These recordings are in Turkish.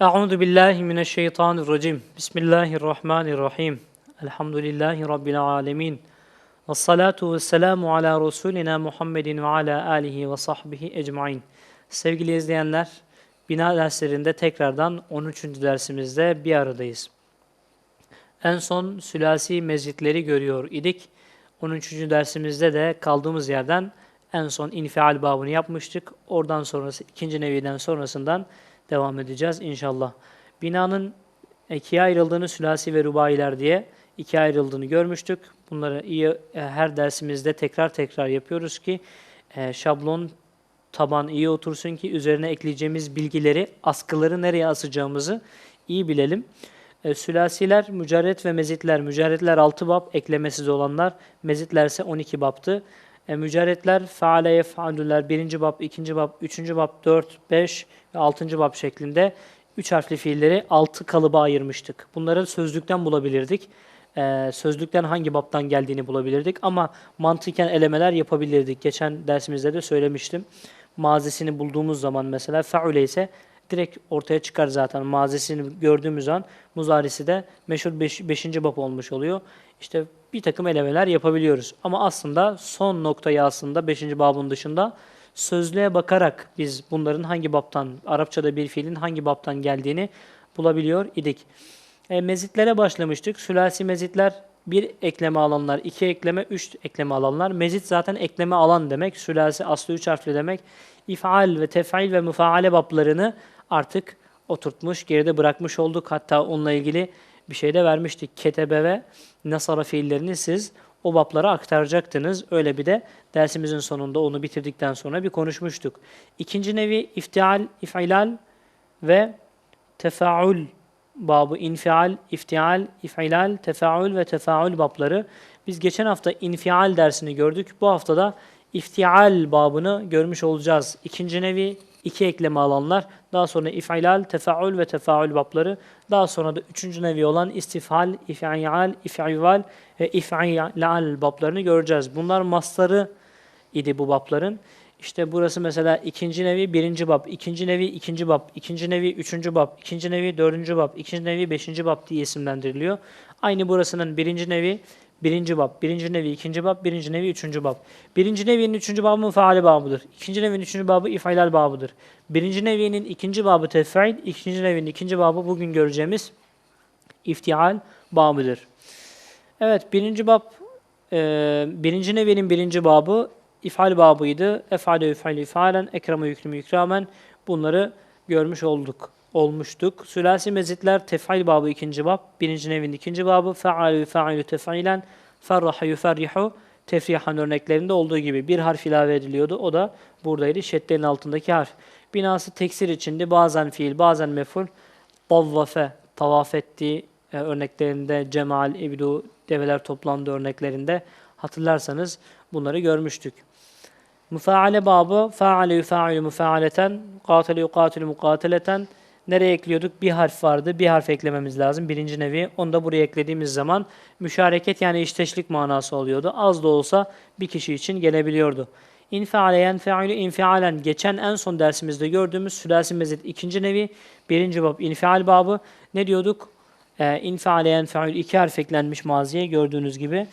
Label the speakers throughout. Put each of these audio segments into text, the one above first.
Speaker 1: Euzu billahi mineşşeytanirracim. Bismillahirrahmanirrahim. Elhamdülillahi rabbil alamin. Ves salatu vesselamu ala rasulina Muhammedin ve ala alihi ve sahbihi ecmaîn. Sevgili izleyenler, bina derslerinde tekrardan 13. dersimizde bir aradayız. En son sülasi mezitleri görüyor idik. 13. dersimizde de kaldığımız yerden en son infial babını yapmıştık. Oradan sonrası ikinci neviden sonrasından devam edeceğiz inşallah. Binanın ikiye ayrıldığını sülasi ve rubailer diye ikiye ayrıldığını görmüştük. Bunları iyi e, her dersimizde tekrar tekrar yapıyoruz ki e, şablon taban iyi otursun ki üzerine ekleyeceğimiz bilgileri, askıları nereye asacağımızı iyi bilelim. E, sülasiler, mücerret ve mezitler. Mücerretler 6 bab, eklemesiz olanlar. Mezitler ise 12 babtı. E, mücerretler, faale yef'alüler 1. bab, 2. bab, 3. bab, 4, 5 ve 6. bab şeklinde 3 harfli fiilleri 6 kalıba ayırmıştık. Bunları sözlükten bulabilirdik. E, sözlükten hangi babtan geldiğini bulabilirdik ama mantıken elemeler yapabilirdik. Geçen dersimizde de söylemiştim. Mazisini bulduğumuz zaman mesela fe'ule ise direkt ortaya çıkar zaten. Mazisini gördüğümüz an muzarisi de meşhur 5. Beş, bab olmuş oluyor. İşte bir takım elemeler yapabiliyoruz. Ama aslında son noktayı aslında 5. babın dışında sözlüğe bakarak biz bunların hangi babtan, Arapçada bir fiilin hangi babtan geldiğini bulabiliyor idik. E, mezitlere başlamıştık. Sülasi mezitler bir ekleme alanlar, iki ekleme, üç ekleme alanlar. Mezit zaten ekleme alan demek. Sülasi aslı üç harfli demek. İf'al ve tef'il ve müfaale bablarını artık oturtmuş, geride bırakmış olduk. Hatta onunla ilgili bir şey de vermiştik. Ketebe ve nasara fiillerini siz o bablara aktaracaktınız. Öyle bir de dersimizin sonunda onu bitirdikten sonra bir konuşmuştuk. İkinci nevi iftial, if'ilal ve tefaül babı infial, iftial, if'ilal, tefaül ve tefaül babları. Biz geçen hafta infial dersini gördük. Bu hafta da iftial babını görmüş olacağız. İkinci nevi iki ekleme alanlar, daha sonra if'ilal, tefaül ve tefaül babları, daha sonra da üçüncü nevi olan istifal, if'al, if'ival ve if'ilal bablarını göreceğiz. Bunlar masları idi bu babların. İşte burası mesela ikinci nevi birinci bab, ikinci nevi ikinci bab, ikinci nevi üçüncü bab, ikinci nevi dördüncü bab, ikinci nevi beşinci bab diye isimlendiriliyor. Aynı burasının birinci nevi Birinci bab, birinci nevi, ikinci bab, birinci nevi, üçüncü bab. Birinci nevinin üçüncü babı müfaale babıdır. İkinci nevinin üçüncü babı ifilal babıdır. Birinci nevinin ikinci babı tef'il, ikinci nevinin ikinci babı bugün göreceğimiz iftial babıdır. Evet, birinci bab, e, birinci nevinin birinci babı ifal babıydı. Efale ifal ifalen, ekreme yüklümü yükramen. Bunları görmüş olduk olmuştuk. Sülasi mezitler tef'il babı ikinci bab, birinci nevin ikinci babı, fe'alü fe'alü tef'ilen, ferraha yuferrihu, tefrihan örneklerinde olduğu gibi bir harf ilave ediliyordu. O da buradaydı. Şeddenin altındaki harf. Binası teksir içinde bazen fiil, bazen meful, tavvafe, tavaf ettiği e, örneklerinde, cemal, ibdu, develer toplandığı örneklerinde hatırlarsanız bunları görmüştük. Müfaale babı, faale yufa'ilu müfaaleten, katile yukatilu mukateleten, Nereye ekliyorduk? Bir harf vardı. Bir harf eklememiz lazım. Birinci nevi. Onu da buraya eklediğimiz zaman müşareket yani işteşlik manası oluyordu. Az da olsa bir kişi için gelebiliyordu. İnfiale yenfe'ülü infialen. Geçen en son dersimizde gördüğümüz sülasi mezit ikinci nevi. Birinci bab infial babı. Ne diyorduk? Ee, infiale yenfe'ül iki harf eklenmiş maziye gördüğünüz gibi.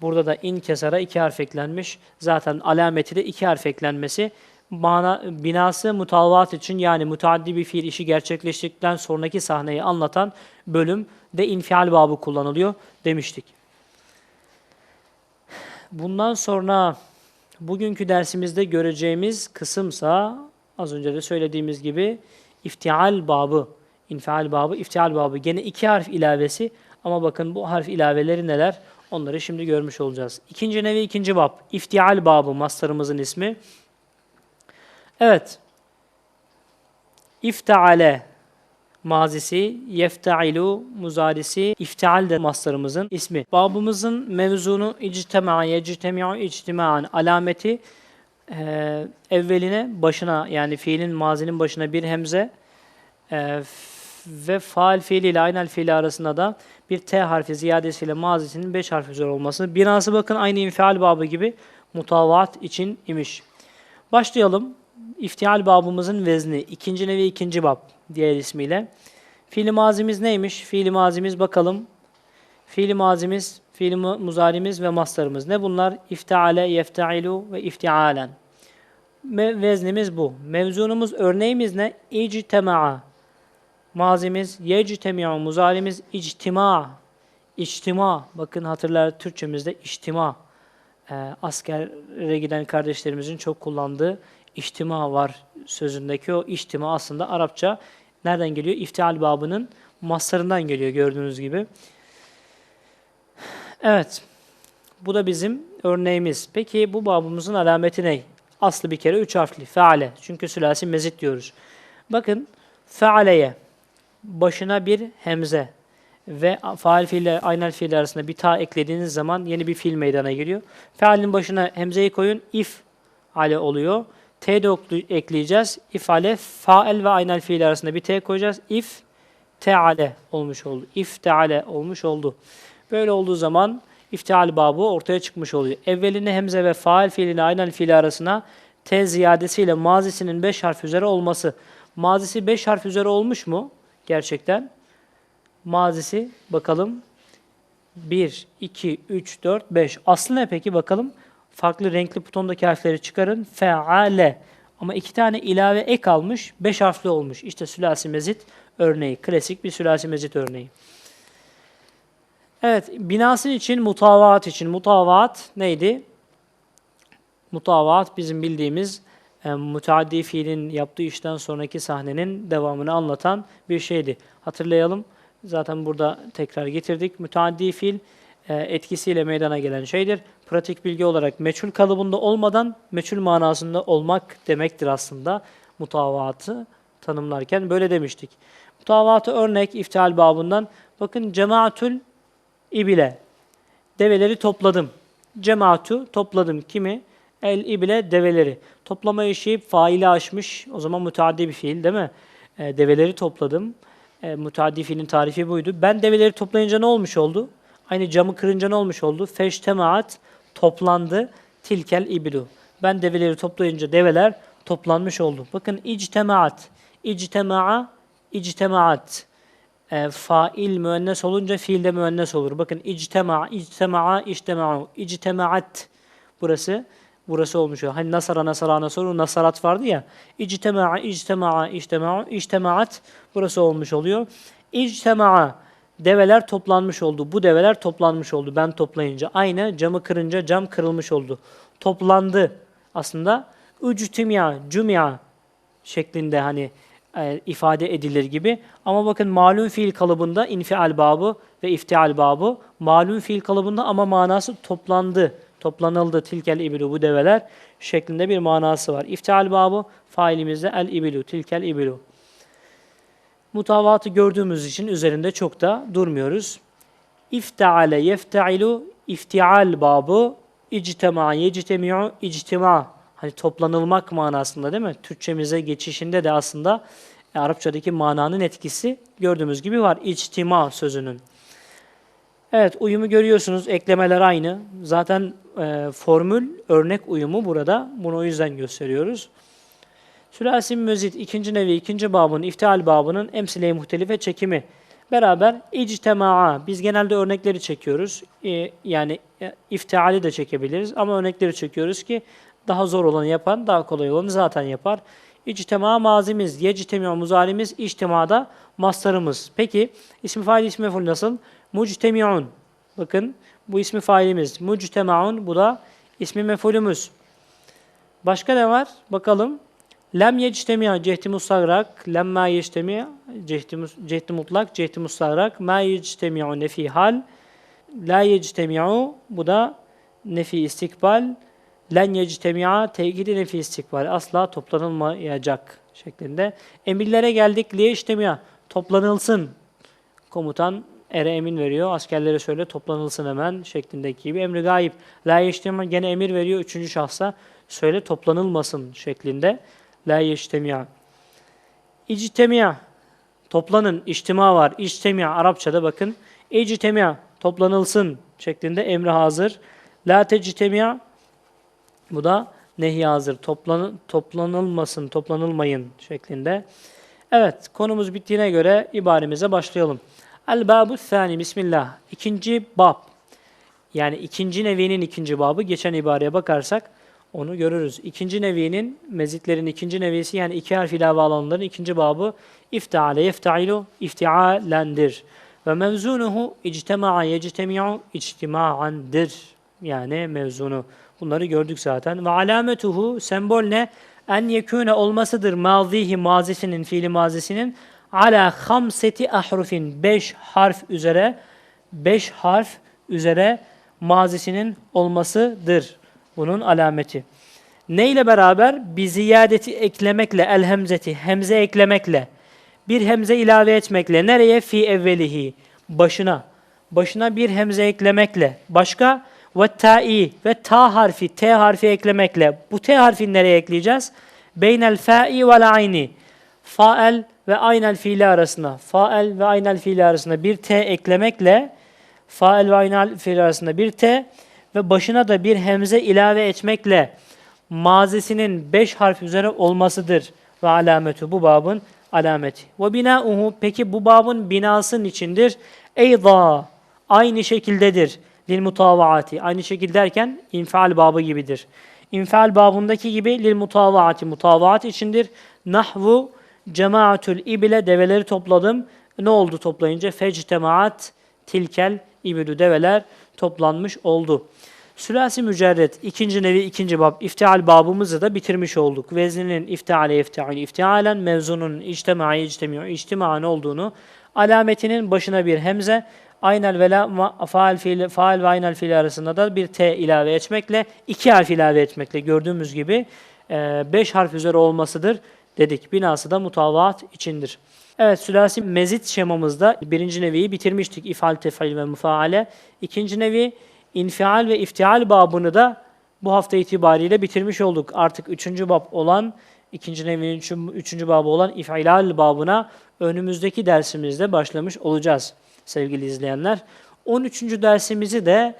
Speaker 1: Burada da in kesara iki harf eklenmiş. Zaten alameti de iki harf eklenmesi mana, binası mutavat için yani mutaaddi bir fiil işi gerçekleştikten sonraki sahneyi anlatan bölüm de infial babı kullanılıyor demiştik. Bundan sonra bugünkü dersimizde göreceğimiz kısımsa az önce de söylediğimiz gibi iftial babı, infial babı, iftial babı. Gene iki harf ilavesi ama bakın bu harf ilaveleri neler? Onları şimdi görmüş olacağız. İkinci nevi ikinci bab. İftial babı mastarımızın ismi. Evet. İfteale mazisi, yeftailu muzarisi, iftial de maslarımızın ismi. Babımızın mevzunu ictima, yectemi'u ictima'an alameti e, evveline başına yani fiilin mazinin başına bir hemze e, ve faal fiili ile aynel fiili arasında da bir T harfi ziyadesiyle mazisinin beş harfi üzeri olması. Binası bakın aynı infial babı gibi mutavat için imiş. Başlayalım İftial babımızın vezni. ikinci nevi ikinci bab diğer ismiyle. Fiili mazimiz neymiş? Fiili mazimiz bakalım. Fiili mazimiz, fiili mu- muzarimiz ve mastarımız. Ne bunlar? İfteale, yeftailu ve iftialen. Me- veznimiz bu. Mevzunumuz, örneğimiz ne? İctema'a. Mazimiz yectemi'u, muzarimiz ictima. İçtima. Bakın hatırlar Türkçemizde içtima. Ee, askere giden kardeşlerimizin çok kullandığı içtima var sözündeki o içtima aslında Arapça nereden geliyor? İftial babının maslarından geliyor gördüğünüz gibi. Evet. Bu da bizim örneğimiz. Peki bu babımızın alameti ne? Aslı bir kere üç harfli. Feale. Çünkü sülasi mezit diyoruz. Bakın fealeye başına bir hemze ve faal fiille aynel fiil arasında bir ta eklediğiniz zaman yeni bir fiil meydana geliyor. Fealin başına hemzeyi koyun. if ale oluyor. T de ekleyeceğiz. İfale faal ve aynel fiil arasında bir T koyacağız. if teale olmuş oldu. if teale olmuş oldu. Böyle olduğu zaman iftial babı ortaya çıkmış oluyor. Evveline hemze ve faal fiiliyle aynel fiili arasına T ziyadesiyle mazisinin 5 harf üzeri olması. Mazisi 5 harf üzeri olmuş mu? Gerçekten. Mazisi bakalım. 1, 2, 3, 4, 5. Aslı ne peki bakalım. Farklı renkli butondaki harfleri çıkarın. Feale. Ama iki tane ilave ek almış. 5 harfli olmuş. İşte sülasi mezit örneği. Klasik bir sülasi mezit örneği. Evet, binası için mutavaat için. Mutavaat neydi? Mutavaat bizim bildiğimiz e, müteaddi fiilin yaptığı işten sonraki sahnenin devamını anlatan bir şeydi. Hatırlayalım. Zaten burada tekrar getirdik. Müteaddi fiil etkisiyle meydana gelen şeydir. Pratik bilgi olarak meçhul kalıbında olmadan meçhul manasında olmak demektir aslında mutavaatı tanımlarken böyle demiştik. Mutavaatı örnek iftial babından bakın cemaatül ibile develeri topladım. Cemaatu topladım kimi? El ibile develeri. Toplama işi faili aşmış. O zaman müteaddi bir fiil değil mi? E, develeri topladım. E, müteaddi fiilin tarifi buydu. Ben develeri toplayınca ne olmuş oldu? Aynı camı kırınca ne olmuş oldu? Feştemaat toplandı. Tilkel ibilu. Ben develeri toplayınca develer toplanmış oldu. Bakın ictemaat. İctema'a, ictemaat. E, fail müennes olunca fiil de müennes olur. Bakın ictema, ictema'a, ictema'u, ictemaat. Burası burası olmuş. Hani nasara nasara nasaru nasarat vardı ya. İctema'a, ictema'a, ictema'u, ictemaat burası olmuş oluyor. İctema'a develer toplanmış oldu. Bu develer toplanmış oldu. Ben toplayınca aynı camı kırınca cam kırılmış oldu. Toplandı. Aslında üctimiya, cumia şeklinde hani e, ifade edilir gibi. Ama bakın malum fiil kalıbında infial babı ve iftial babı malum fiil kalıbında ama manası toplandı, toplanıldı tilkel ibilu bu develer şeklinde bir manası var. İftial babı failimizde el ibilu, tilkel ibilu. Mutavatı gördüğümüz için üzerinde çok da durmuyoruz. İfteale yeftailu iftial babı ictema yectemi'u ictima hani toplanılmak manasında değil mi? Türkçemize geçişinde de aslında e, Arapçadaki mananın etkisi gördüğümüz gibi var. İçtima sözünün. Evet uyumu görüyorsunuz. Eklemeler aynı. Zaten e, formül örnek uyumu burada. Bunu o yüzden gösteriyoruz. Sülasi müzit ikinci nevi ikinci babının iftial babının emsile-i muhtelife çekimi beraber ictemaa biz genelde örnekleri çekiyoruz. E, yani e, iftiali de çekebiliriz ama örnekleri çekiyoruz ki daha zor olanı yapan daha kolay olanı zaten yapar. İctema mazimiz, yectemi'u muzarimiz, içtimada mastarımız. Peki ismi fail ismi mef'ul nasıl? Muctemi'un. Bakın bu ismi failimiz. Muctemaun bu da ismi mef'ulümüz. Başka ne var? Bakalım. Lem yectemi'a cehdi mustagrak, lemma yectemi'a cehdi, mutlak, cehdi mustagrak, ma yectemi'u nefi hal, la yectemi'u bu da nefi istikbal, len yectemi'a tekidi nefi istikbal, asla toplanılmayacak şeklinde. Emirlere geldik, liyectemi'a toplanılsın. Komutan ere emin veriyor, askerlere söyle toplanılsın hemen şeklindeki gibi. Emri gayip, la yectemi'a gene emir veriyor üçüncü şahsa, söyle toplanılmasın şeklinde. La yeştemiya. İctemiya. Toplanın. İçtima var. İctemiya. Arapçada bakın. İctemiya. Toplanılsın şeklinde emri hazır. La tectemiya. Bu da nehi hazır toplan, toplanılmasın, toplanılmayın şeklinde. Evet, konumuz bittiğine göre ibaremize başlayalım. El babu thani, bismillah. İkinci bab. Yani ikinci nevinin ikinci babı. Geçen ibareye bakarsak onu görürüz. İkinci nevinin, mezitlerin ikinci nevisi yani iki harf ilave alanların ikinci babı ifteale yeftailu iftialendir. Ve mevzunuhu ictema'a yectemi'u ictima'andır. Yani mevzunu. Bunları gördük zaten. Ve alametuhu sembol ne? En yekûne olmasıdır mazihi mazisinin, fiili mazisinin ala hamseti ahrufin. Beş harf üzere, beş harf üzere mazisinin olmasıdır. Bunun alameti. Ne ile beraber? Bir ziyadeti eklemekle, el hemzeti, hemze eklemekle, bir hemze ilave etmekle. Nereye? Fi evvelihi, başına. Başına bir hemze eklemekle. Başka? Ve ta'i ve ta harfi, t harfi eklemekle. Bu t harfini nereye ekleyeceğiz? Beynel fa'i vel ayni. Fa'el ve aynel fiili arasında. Fa'el ve aynel fiili arasında bir t eklemekle fael ve aynel fiili arasında bir t ve başına da bir hemze ilave etmekle mazisinin beş harf üzere olmasıdır ve alametu bu babın alameti. Ve binauhu peki bu babın binasının içindir. Eyda aynı şekildedir. Lil mutavaati aynı şekilde derken infial babı gibidir. İnfial babındaki gibi lil mutavaati mutavaat içindir. Nahvu cemaatül ibile develeri topladım. Ne oldu toplayınca? Fectemaat tilkel ibilü develer toplanmış oldu. Sülasi mücerret ikinci nevi ikinci bab iftial babımızı da bitirmiş olduk. Vezninin iftiale iftial iftialen mevzunun içtemai içtemiyor içtimaan olduğunu alametinin başına bir hemze aynel ve faal fiil faal ve aynel fiil arasında da bir t ilave etmekle iki harf ilave etmekle gördüğümüz gibi e, beş harf üzeri olmasıdır dedik. Binası da mutavaat içindir. Evet sülasi mezit şemamızda birinci neviyi bitirmiştik. İfal, tefil ve mufaale. İkinci nevi infial ve iftial babını da bu hafta itibariyle bitirmiş olduk. Artık üçüncü bab olan, ikinci nevinin üçün- üçüncü babı olan ifilal babına önümüzdeki dersimizde başlamış olacağız sevgili izleyenler. 13. dersimizi de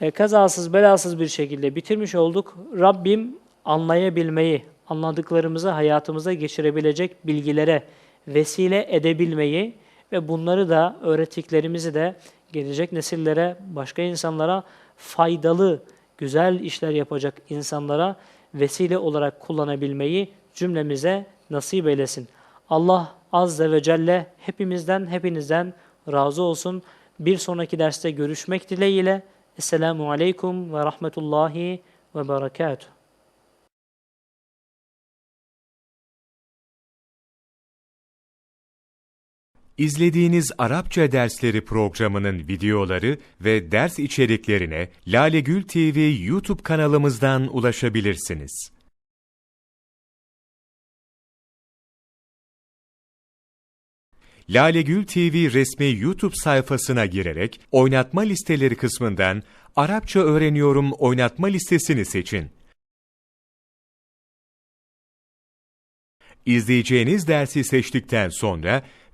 Speaker 1: e, kazasız belasız bir şekilde bitirmiş olduk. Rabbim anlayabilmeyi, anladıklarımızı hayatımıza geçirebilecek bilgilere vesile edebilmeyi ve bunları da öğrettiklerimizi de gelecek nesillere, başka insanlara faydalı, güzel işler yapacak insanlara vesile olarak kullanabilmeyi cümlemize nasip eylesin. Allah Azze ve Celle hepimizden, hepinizden razı olsun. Bir sonraki derste görüşmek dileğiyle. Esselamu Aleyküm ve Rahmetullahi ve Berekatuhu.
Speaker 2: İzlediğiniz Arapça dersleri programının videoları ve ders içeriklerine Lale Gül TV YouTube kanalımızdan ulaşabilirsiniz. Lale Gül TV resmi YouTube sayfasına girerek oynatma listeleri kısmından Arapça öğreniyorum oynatma listesini seçin. İzleyeceğiniz dersi seçtikten sonra